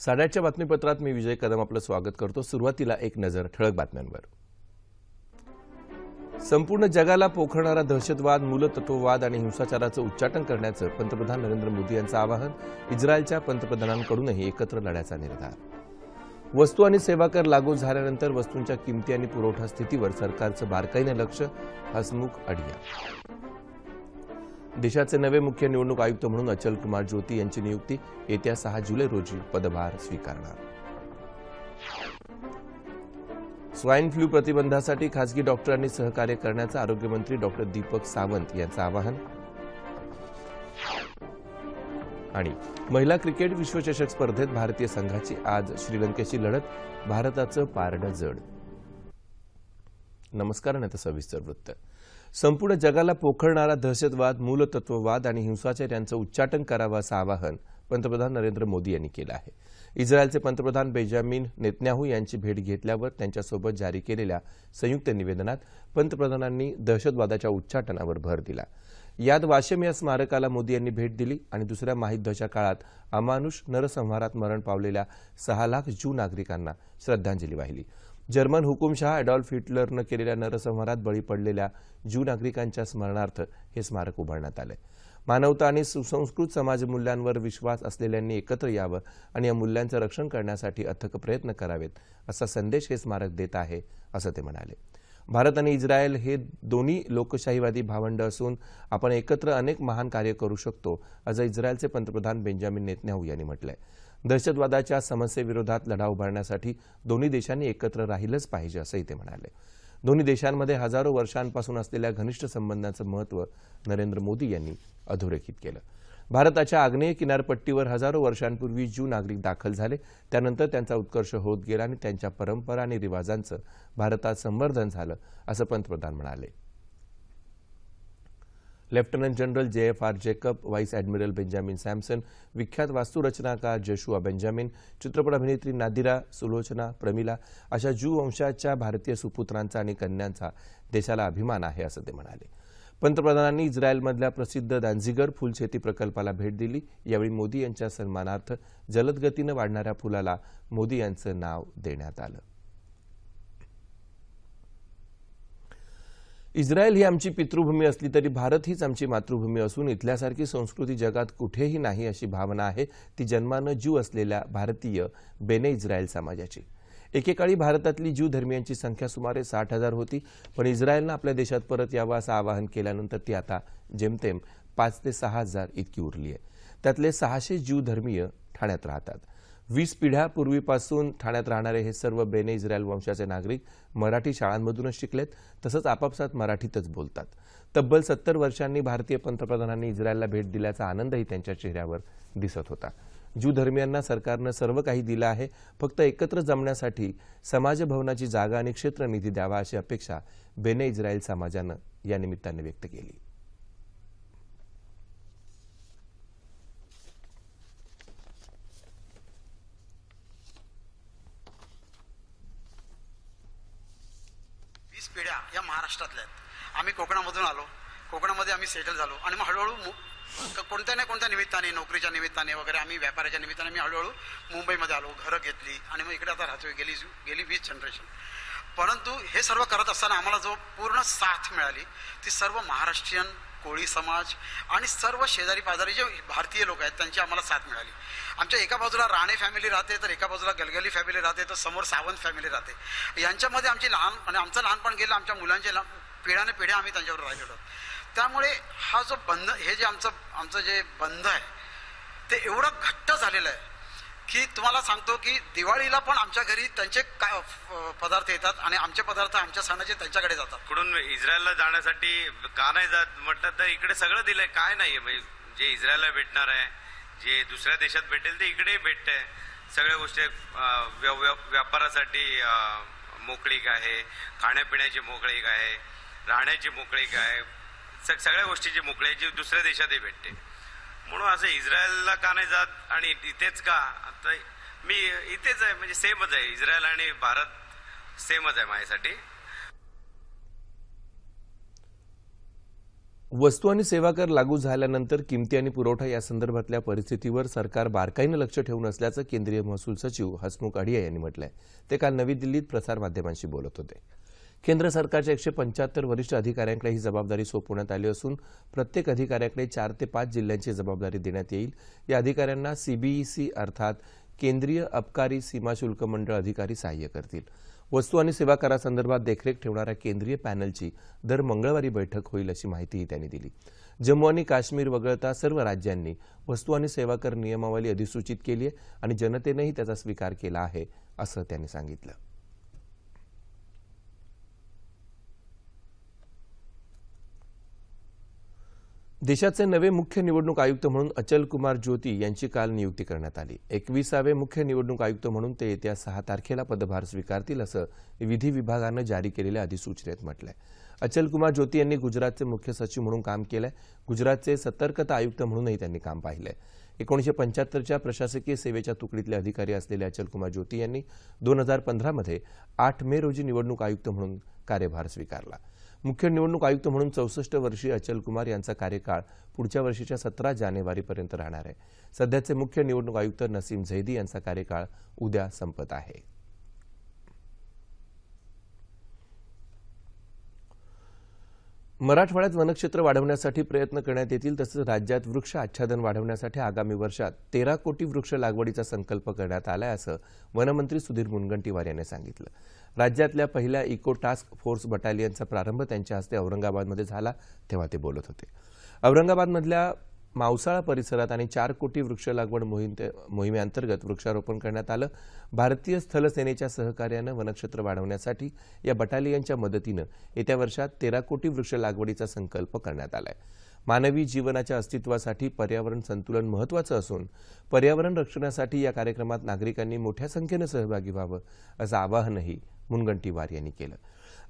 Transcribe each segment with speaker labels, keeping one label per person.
Speaker 1: साड्याच्या साडेआठच्या बातमीपत्रात मी विजय कदम आपलं स्वागत करतो. सुरुवातीला एक नजर ठळक बातम्यांवर. संपूर्ण जगाला पोखरणारा दहशतवाद मूलतत्ववाद आणि हिंसाचाराचं उच्चाटन करण्याचं पंतप्रधान नरेंद्र मोदी यांचं आवाहन इस्रायलच्या पंतप्रधानांकडूनही एकत्र लढ्याचा निर्धार. वस्तू आणि सेवा कर लागू झाल्यानंतर वस्तूंच्या किमती आणि पुरवठा स्थितीवर सरकारचं बारकाईनं लक्ष हसमुख अडिया. देशाचे नवे मुख्य निवडणूक आयुक्त म्हणून अचल कुमार ज्योती यांची नियुक्ती येत्या सहा जुलै रोजी पदभार स्वीकारणार. स्वाईन फ्लू प्रतिबंधासाठी खासगी डॉक्टरांनी सहकार्य करण्याचं आरोग्यमंत्री डॉक्टर दीपक सावंत यांचं आवाहन. आणि महिला क्रिकेट विश्वचषक स्पर्धेत भारतीय संघाची आज श्रीलंकेशी लढत भारताचं पारडं जड. नमस्कार आणि आता सविस्तर वृत्त. संपूर्ण जगाला पोखरणारा दहशतवाद मूलतत्ववाद आणि हिंसाचार यांचं उच्चाटन करावं असं आवाहन पंतप्रधान नरेंद्र मोदी यांनी केलं आहे. इस्रायलचे पंतप्रधान बेंजामिन नेतन्याहू यांची भेट घेतल्यावर त्यांच्यासोबत जारी केलेल्या संयुक्त निवेदनात पंतप्रधानांनी दहशतवादाच्या उच्चाटनावर भर दिला. यात वाशिम या स्मारकाला मोदी यांनी भेट दिली आणि दुसऱ्या महायुद्धाच्या काळात अमानुष नरसंहारात मरण पावलेल्या सहा लाख ज्यू नागरिकांना श्रद्धांजली वाहिली. जर्मन हुकुमशहा अडॉल्फ हिटलरनं केलेल्या नरसंहारात बळी पडलेल्या ज्यू नागरिकांच्या स्मरणार्थ हे स्मारक उभारण्यात आलंय. मानवता आणि सुसंस्कृत समाजमूल्यांवर विश्वास असलेल्यांनी एकत्र यावं आणि या मूल्यांचं रक्षण करण्यासाठी अथक प्रयत्न करावेत असा संदेश हे स्मारक देत आहे असं ते म्हणाले. भारत आणि इस्रायल हे दोन्ही लोकशाहीवादी भावंड असून आपण एकत्र अनेक महान कार्य करू शकतो असं इस्रायलचे पंतप्रधान बेंजामिन नेतन्याहू यांनी म्हटलंय. दहशतवादाच्या समस्येविरोधात लढा उभारण्यासाठी दोन्ही देशांनी एकत्र राहिलंच पाहिजे असंही ते म्हणाले. दोन्ही देशांमध्ये हजारो वर्षांपासून असलेल्या घनिष्ठ संबंधांचं महत्त्व नरेंद्र मोदी यांनी अधोरेखित केलं. भारताच्या आग्नेय किनारपट्टीवर हजारो वर्षांपूर्वी ज्यू नागरिक दाखल झाले. त्यानंतर त्यांचा उत्कर्ष होत गेला आणि त्यांच्या परंपरा आणि रिवाजांचं भारतात संवर्धन झालं असं पंतप्रधान म्हणाले. Lieutenant general J F R Jacob vice admiral Benjamin Samson विख्यात वास्तुरचनाकार जशुआ बेंजामिन चित्रपट अभिनेत्री नादिरा सुलोचना प्रमिला अशा ज्यू वंशाच्या भारतीय सुपुत्रांचा आणि कन्यांचा देशाला अभिमान आहे असं ते म्हणाले. पंतप्रधानांनी इस्रायलमधल्या प्रसिद्ध दांझीगर फुलशेती प्रकल्पाला भेट दिली. यावेळी मोदी यांच्या सन्मानार्थ जलदगतीनं वाढणाऱ्या फुलाला मोदी यांचं नाव देण्यात आलं. इस्रायल ही आमची पितृभूमी असली तरी भारत हीच आमची मातृभूमी असून इथल्यासारखी संस्कृती जगात कुठेही नाही अशी भावना आहे. ती जन्मानं ज्यू असलेल्या भारतीय बेने इस्रायल समाजाची. एकेकाळी भारतातली ज्यू धर्मियांची संख्या सुमारे साठ हजार होती पण इस्रायलनं आपल्या देशात परत यावं असं आवाहन केल्यानंतर ती आता जेमतेम पाच ते सहा हजार इतकी उरली आहे. त्यातले सहाशे ज्यू धर्मीय ठाण्यात राहतात. वीस पिढ्यापूर्वीपासून ठाण्यात राहणारे हे सर्व बेने इस्रायल वंशाचे नागरिक मराठी शाळांमधूनच शिकलेत तसंच आपापसात मराठीतच बोलतात. तब्बल सत्तर वर्षांनी भारतीय पंतप्रधानांनी इस्रायलला भेट दिल्याचा आनंदही त्यांच्या चेहऱ्यावर दिसत होता. ज्यू धर्मियांना सरकारनं सर्व काही दिलं आहे फक्त एकत्र जमण्यासाठी समाजभवनाची जागा आणि क्षेत्र निधी द्यावा अशी अपेक्षा बेने इस्रायल समाजानं या निमित्तानं व्यक्त केली
Speaker 2: वीस पिढ्या या महाराष्ट्रातल्या आहेत आम्ही कोकणामधून आलो. कोकणामध्ये आम्ही सेटल झालो. आणि मग हळूहळू कोणत्या ना कोणत्या निमित्ताने नोकरीच्या निमित्ताने वगैरे आम्ही व्यापाराच्या निमित्ताने मी हळूहळू मुंबईमध्ये आलो. घरं घेतली आणि मग इकडे आता राहतोय गेली गेली वीस जनरेशन परंतु हे सर्व करत असताना आम्हाला जो पूर्ण साथ मिळाली ती सर्व महाराष्ट्रीयन कोळी समाज आणि सर्व शेजारी पाजारी जे भारतीय लोक आहेत त्यांची आम्हाला साथ मिळाली. आमच्या एका बाजूला राणे फॅमिली राहते तर एका बाजूला गलगली फॅमिली राहते तर समोर सावंत फॅमिली राहते. यांच्यामध्ये आमची लहान आणि आमचं लहानपण गेलं आमच्या मुलांचे लहान- पिढ्याने पिढ्या आम्ही त्यांच्यावर राहिलेलो. त्यामुळे हा जो बंध हे जे आमचं आमचं जे बंध आहे ते एवढं घट्ट झालेलं आहे की तुम्हाला सांगतो की दिवाळीला पण आमच्या घरी त्यांचे का- पदार्थ येतात आणि आमचे पदार्थ आमच्या सणाचे त्यांच्याकडे जातात.
Speaker 3: कुठून इस्रायलला जाण्यासाठी का नाही जात? म्हटलं तर इकडे सगळं दिलंय. काय नाहीये म्हणजे जे इस्रायलला भेटणार आहे जे दुसऱ्या देशात भेटेल ते इकडे भेटतंय. सगळ्या गोष्टी व्य- व्य- व्यापारासाठी मोकळीक आहे खाण्यापिण्याची मोकळीक आहे. राहण्याची मोकळीक आहे सगळ्या गोष्टीची मोकळीक जी दुसऱ्या देशातही भेटते. म्हणून असं इस्रायलला का नाही जात? आणि इथेच का? आता मी इथेच आहे म्हणजे सेमच आहे. इस्रायल आणि भारत सेमच आहे माझ्यासाठी.
Speaker 1: वस्तू आणि सेवा कर लागू झाल्यानंतर किमती आणि पुरवठा या संदर्भातल्या परिस्थितीवर सरकार बारकाईनं लक्ष ठेवून असल्याचं केंद्रीय महसूल सचिव हसमुख अढिया यांनी म्हटलंय. ते काल नवी दिल्लीत प्रसारमाध्यमांशी बोलत होते. केंद्र सरकारच्या एकशे पंच्याहत्तर वरिष्ठ अधिकाऱ्यांकडे ही जबाबदारी सोपवण्यात आली असून प्रत्येक अधिकाऱ्याकडे चार ते पाच जिल्ह्यांची जबाबदारी देण्यात येईल. या अधिकाऱ्यांना सीबीईसी अर्थात केंद्रीय अबकारी सीमा शुल्क मंडळ अधिकारी सहाय्य करतील. वस्तू आणि सेवा करासंदर्भात देखरेख ठेवणाऱ्या केंद्रीय पॅनलची दर मंगळवारी बैठक होईल अशी माहितीही त्यांनी दिली. जम्मू आणि काश्मीर वगळता सर्व राज्यांनी वस्तू आणि सेवा कर नियमावली अधिसूचित केली आहे आणि जनतेनंही त्याचा स्वीकार केला आहे असं त्यांनी सांगितलं. देशाचे नवे मुख्य निवडणूक आयुक्त म्हणून अचल कुमार ज्योती यांची काल नियुक्ती करण्यात आली. एकविसावे मुख्य निवडणूक आयुक्त म्हणून ते येत्या सहा तारखेला पदभार स्वीकारतील असं विधी विभागानं जारी केलेल्या अधिसूचनेत म्हटलंय. अचल कुमार ज्योती यांनी गुजरातचे मुख्य सचिव म्हणून काम केलंय. गुजरातचे सतर्कता आयुक्त म्हणूनही त्यांनी काम पाहिलंय. एकोणीशे पंच्याहत्तरच्या प्रशासकीय सेवेच्या तुकडीतले अधिकारी असलेले अचल कुमार ज्योती यांनी दोन हजार पंधरामध्ये आठ मे रोजी निवडणूक आयुक्त म्हणून कार्यभार स्वीकारला. मुख्य निवडणूक आयुक्त म्हणून चौसष्ट वर्षीय अचल कुमार यांचा कार्यकाळ पुढच्या वर्षीच्या सतरा जानेवारीपर्यंत राहणार आहे. सध्याचे मुख्य निवडणूक आयुक्त नसीम झैदी यांचा कार्यकाळ उद्या संपत आहे. मराठवाड्यात वनक्षेत्र वाढवण्यासाठी प्रयत्न करण्यात येतील तसंच राज्यात वृक्ष आच्छादन वाढवण्यासाठी आगामी वर्षात तेरा कोटी वृक्ष लागवडीचा संकल्प करण्यात आलाय असं वनमंत्री सुधीर मुनगंटीवार यांनी सांगितलं. राज्यातल्या पहिल्या इको टास्क फोर्स बटालियनचा प्रारंभ त्यांच्या हस्ते औरंगाबादमध्ये झाला तेव्हा ते बोलत होते. औरंगाबादमधल्या मावसाळा परिसरात आणि चार कोटी वृक्ष लागवड मोहीम मोहिमेअंतर्गत वृक्षारोपण करण्यात आलं. भारतीय स्थल सेनेच्या सहकार्यानं वनक्षेत्र वाढवण्यासाठी या बटालियनच्या मदतीनं येत्या वर्षात तेरा कोटी वृक्ष लागवडीचा संकल्प करण्यात आलाय. मानवी जीवनाच्या अस्तित्वासाठी पर्यावरण संतुलन महत्वाचं असून पर्यावरण रक्षणासाठी या कार्यक्रमात नागरिकांनी मोठ्या संख्येनं सहभागी व्हावं असं आवाहनही मुनगंटीवार यांनी केलं.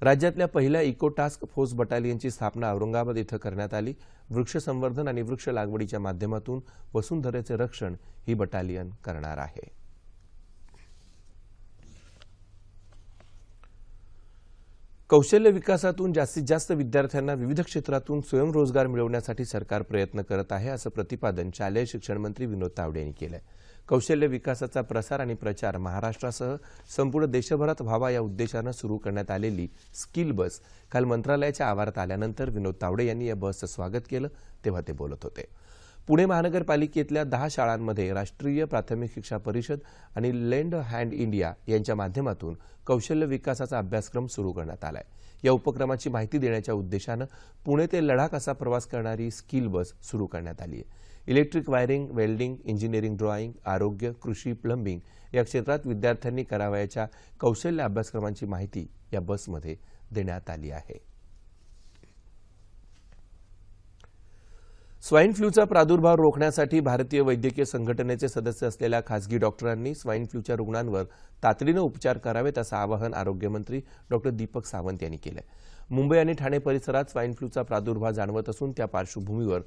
Speaker 1: राज्यातल्या पहिल्या इको टास्क फोर्स बटालियनची स्थापना औरंगाबाद इथं करण्यात आली. वृक्ष संवर्धन आणि वृक्ष लागवडीच्या माध्यमातून वसुंधरेचे रक्षण ही बटालियन करणार आहे. कौशल्य विकासातून जास्तीत जास्त विद्यार्थ्यांना विविध क्षेत्रातून स्वयंरोजगार मिळवण्यासाठी सरकार प्रयत्न करत आहे असं प्रतिपादन शालेय शिक्षण मंत्री विनोद तावडे यांनी केलं कौशल्य विकासाचा प्रसार आणि प्रचार महाराष्ट्रासह संपूर्ण देशभरात व्हावा या उद्देशानं सुरू करण्यात आलेली स्किल बस काल मंत्रालयाच्या आवारात आल्यानंतर विनोद तावडे यांनी या बसचं स्वागत केलं तेव्हा ते बोलत होते. पुणे महानगरपालिकेतल्या दहा शाळांमध्ये राष्ट्रीय प्राथमिक शिक्षा परिषद आणि लेंड हँड इंडिया यांच्या माध्यमातून कौशल्य विकासाचा अभ्यासक्रम सुरू करण्यात आलाय. या उपक्रमाची माहिती देण्याच्या उद्देशानं पुणे ते लडाख असा प्रवास करणारी स्किल बस सुरू करण्यात आली आहे. Electric wiring welding engineering drawing आरोग्य कृषी प्लंबिंग या क्षेत्रात विद्यार्थ्यांनी करावयाच्या कौशल्य अभ्यासक्रमांची माहिती या बसमध्ये देण्यात आली आहे. स्वाईन फ्लूचा प्रादुर्भाव रोखण्यासाठी भारतीय वैद्यकीय संघटनेचे सदस्य असलेल्या खासगी डॉक्टरांनी स्वाईन फ्लूच्या रुग्णांवर तातडीनं उपचार करावेत असं आवाहन आरोग्यमंत्री डॉक्टर दीपक सावंत यांनी केलं मुंबई आणि ठाणे परिसरात स्वाईन फ्लूचा प्रादुर्भाव जाणवत असून त्या पार्श्वभूमीवर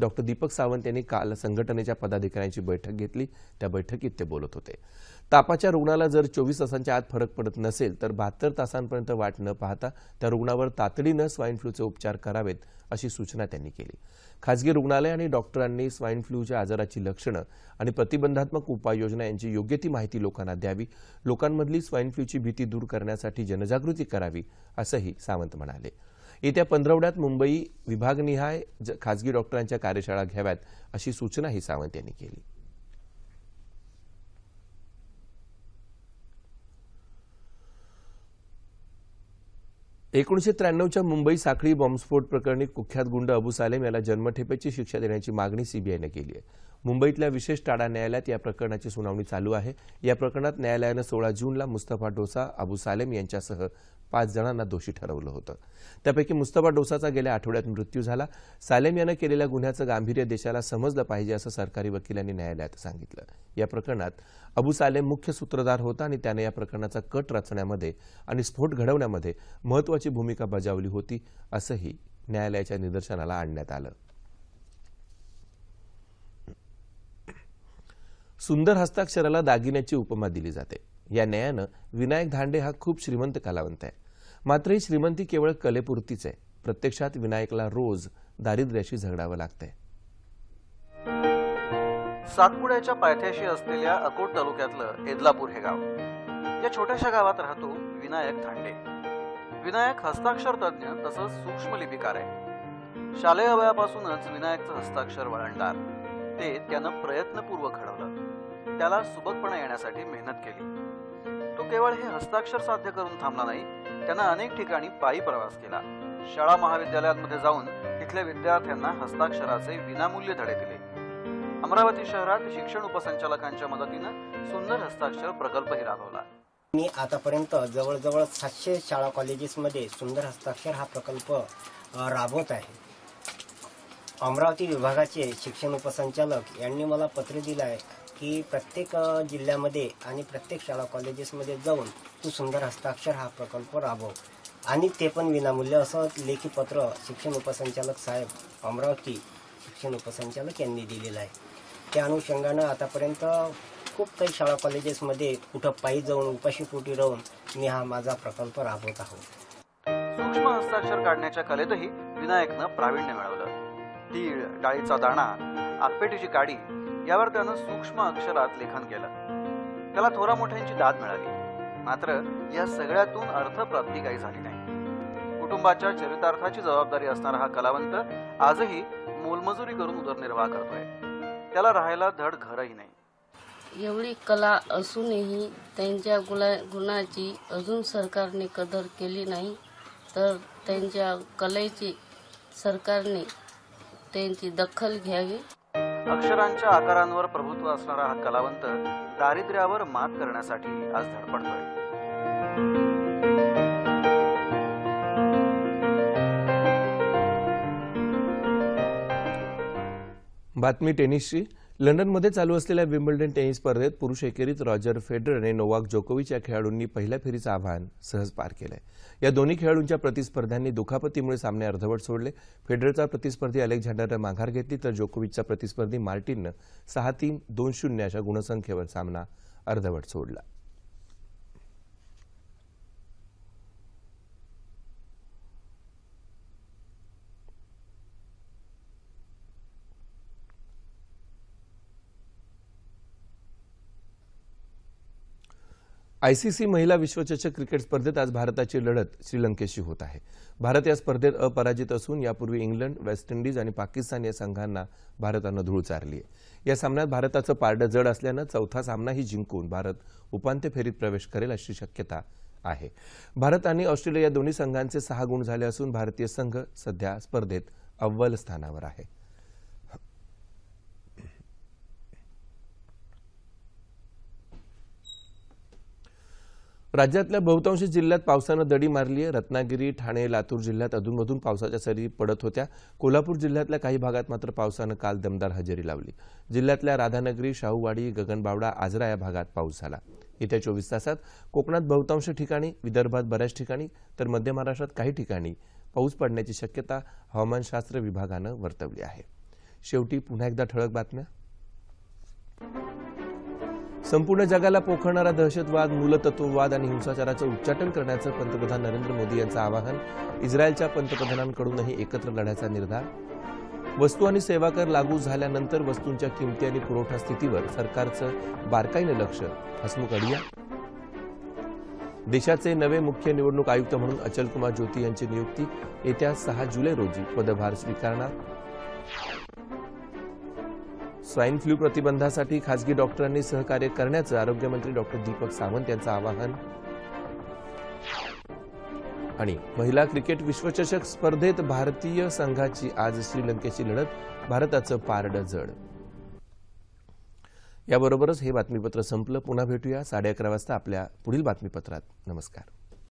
Speaker 1: डॉक्टर दीपक सावंत यांनी काल संघटनेच्या पदाधिकाऱ्यांची बैठक घेतली. त्या बैठकीत ते बोलत होते. तापाच्या रुग्णाला जर चोवीस तासांच्या आत फरक पडत नसेल तर बहात्तर तासांपर्यंत वाट न पाहता त्या रुग्णावर तातडीनं स्वाईन फ्लूचे उपचार करावेत अशी सूचना त्यांनी केली. खासगी रुग्णालय आणि डॉक्टरांनी स्वाईन फ्लूच्या आजाराची लक्षणं आणि प्रतिबंधात्मक उपाययोजना यांची योग्य ती माहिती लोकांना द्यावी लोकांमधली स्वाईन फ्लूची भीती दूर करण्यासाठी जनजागृती करावी असंही सावंत म्हणाले. येत्या पंधरवड्यात मुंबई विभागनिहाय खासगी डॉक्टरांच्या कार्यशाळा घ्याव्यात अशी सूचनाही सावंत यांनी केली. एकोणीशे त्र्याण्णवच्या मुंबई साखळी बॉम्बस्फोट प्रकरणी कुख्यात गुंड अबू सालेम याला जन्मठेपेची शिक्षा देण्याची मागणी सीबीआयनं केली आहे. मुंबईतल्या विशेष टाडा न्यायालयात या प्रकरणाची सुनावणी चालू आहे. या प्रकरणात न्यायालयानं सोळा जूनला मुस्तफा डोसा अबू सालेम यांच्यासह पाच जणांना दोषी ठरवलं होतं. त्यापैकी मुस्तफा डोसाचा गेल्या आठवड्यात मृत्यू झाला. सालेम यानं केलेल्या गुन्ह्याचं गांभीर्य देशाला समजलं पाहिजे असं सरकारी वकिलांनी न्यायालयात सांगितलं. या प्रकरणात अबू सालेम मुख्य सूत्रधार होता आणि त्यानं या प्रकरणाचा कट रचण्यामध्ये आणि स्फोट घडवण्यामध्ये महत्वाची भूमिका बजावली होती असंही न्यायालयाच्या निदर्शनाला आणण्यात आलं. सुंदर हस्ताक्षराला दागिन्याची उपमा दिली जाते. या न्यायानं विनायक धांडे हा खूप श्रीमंत कलावंत आहे. मात्र ही श्रीमंती केवळ कलेपुरतीच आहे. प्रत्यक्षात विनायकला रोज दारिद्र्याशी झगडावं लागतंय.
Speaker 4: सातपुड्याच्या पायथ्याशी असलेल्या अकोट तालुक्यातलं एदलापूर हे गाव. या छोट्याशा गावात राहतो विनायक धांडे. विनायक हस्ताक्षर तज्ज्ञ तसंच सूक्ष्म लिपिकार आहे. शालेय वयापासूनच विनायकचं हस्ताक्षर वळणदार. ते त्यानं प्रयत्नपूर्वक घडवलं. त्याला सुबकपणा येण्यासाठी मेहनत केली. तो केवळ हे हस्ताक्षर साध्य करून थांबला नाही त्यानं अनेक ठिकाणी पायी प्रवास केला. शाळा महाविद्यालयांमध्ये जाऊन तिथल्या विद्यार्थ्यांना हस्ताक्षराचे विनामूल्य धडे दिले. अमरावती शहरात शिक्षण उपसंचालकांच्या मदतीनं सुंदर हस्ताक्षर प्रकल्पही राबवला.
Speaker 5: मी आतापर्यंत जवळजवळ सातशे शाळा कॉलेजेसमध्ये सुंदर हस्ताक्षर हा प्रकल्प राबवत आहे. अमरावती विभागाचे शिक्षण उपसंचालक यांनी मला पत्र दिलं आहे की प्रत्येक जिल्ह्यामध्ये आणि प्रत्येक शाळा कॉलेजेसमध्ये जाऊन तू सुंदर हस्ताक्षर हा प्रकल्प राबव. आणि ते पण विनामूल्य असं लेखी पत्र शिक्षण उपसंचालक साहेब अमरावती शिक्षण उपसंचालक यांनी दिलेलं आहे. त्या अनुषंगानं आतापर्यंत खूप काही शाळा कॉलेजेसमध्ये कुठं पायी जाऊन उपाशीपोटी राहून मी हा माझा प्रकल्प राबवत आहोत.
Speaker 4: सूक्ष्म हस्ताक्षर काढण्याच्या कलेतही विनायकनं प्रावीण्य मिळवलं. तीळ डाळीचा दाणा आपपेटीची काडी यावर त्यानं सूक्ष्म अक्षरात लेखन केलं. त्याला थोरा मोठ्यांची दाद मिळाली. मात्र या सगळ्यातून अर्थप्राप्ती काही झाली नाही. कुटुंबाच्या चरितार्थाची जबाबदारी असणारा हा कलावंत आजही मोलमजुरी करून उदरनिर्वाह करतोय. त्याला राहायला धड घरही नाही.
Speaker 6: एवढी कला असूनही त्यांच्या गुला गुणाची अजून सरकारने कदर केली नाही तर त्यांच्या कलेची सरकारने त्यांची दखल घ्यावी.
Speaker 4: अक्षरांच्या आकारांवर प्रभुत्व असणारा हा कलावंत दारिद्र्यावर मात करण्यासाठी आज धडपडतोय.
Speaker 1: बातमी टेनिसची. लंडनमध्ये चालू असलेल्या विम्बल्डन टेनिस स्पर्धेत पुरुष एकेरीत रॉजर फेडरने आणि नोवाक जोकोविच या खेळाडूंनी पहिल्या फेरीचं आव्हान सहज पार केलंय. या दोन्ही खेळाडूंच्या प्रतिस्पर्ध्यांनी दुखापतीमुळे सामने अर्धवट सोडले. फेडररचा प्रतिस्पर्धी अलेक्झांडरनं माघार घेतली तर जोकोविचचा प्रतिस्पर्धी मार्टिननं सहा तीन दोन शून्य अशा गुणसंख्येवर सामना अर्धवट सोडला. आयसीसी महिला विश्वचषक क्रिकेट स्पर्धेत आज भारताची लढत श्रीलंकेशी होत आहे. भारत या स्पर्धेत अपराजित असून यापूर्वी इंग्लंड वेस्ट इंडिज आणि पाकिस्तान या संघांना भारतानं धूळ चारली आहे. या सामन्यात भारताचं पारडं जड असल्यानं चौथा सामनाही जिंकून भारत उपांत्य फेरीत प्रवेश करेल अशी शक्यता आहे. भारत आणि ऑस्ट्रेलिया या दोन्ही संघांचे सहा गुण झाले असून भारतीय संघ सध्या स्पर्धेत अव्वल स्थानावर आहे. राज्यातल्या बहुतांश जिल्ह्यात पावसानं दडी मारली आहे. रत्नागिरी ठाणे लातूर जिल्ह्यात अधूनमधून पावसाच्या सरी पडत होत्या. कोल्हापूर जिल्ह्यातल्या काही भागात मात्र पावसानं काल दमदार हजेरी लावली. जिल्ह्यातल्या राधानगरी शाहूवाडी गगनबावडा आजरा या भागात पाऊस झाला. येत्या चोवीस तासात कोकणात बहुतांश ठिकाणी विदर्भात बऱ्याच ठिकाणी तर मध्य महाराष्ट्रात काही ठिकाणी पाऊस पडण्याची शक्यता हवामानशास्त्र विभागानं वर्तवली आहे. शेवटी पुन्हा एकदा ठळक बातम्या. संपूर्ण जगाला पोखरणारा दहशतवाद मूलतत्ववाद आणि हिंसाचाराचं उच्चाटन करण्याचं पंतप्रधान नरेंद्र मोदी यांचं आवाहन इस्रायलच्या पंतप्रधानांकडूनही एकत्र लढ्याचा निर्धार. वस्तू आणि सेवा कर लागू झाल्यानंतर वस्तूंच्या किमती आणि पुरवठा स्थितीवर सरकारचं बारकाईनं लक्ष. हसमुख अडिया. देशाचे नवे मुख्य निवडणूक आयुक्त म्हणून अचलकुमार ज्योती यांची नियुक्ती येत्या सहा जुलै रोजी. पदभार स्वीकारणार. स्वाईन फ्लू प्रतिबंधासाठी खासगी डॉक्टरांनी सहकार्य करण्याचं आरोग्यमंत्री डॉक्टर दीपक सावंत यांचं आवाहन. आणि महिला क्रिकेट विश्वचषक स्पर्धेत भारतीय संघाची आज श्रीलंकेची लढत भारताचं पारडं जड. याबरोबरच हे बातमीपत्र संपलं. पुन्हा भेटूया साडे अकरा वाजता आपल्या पुढील बातमीपत्रात. नमस्कार.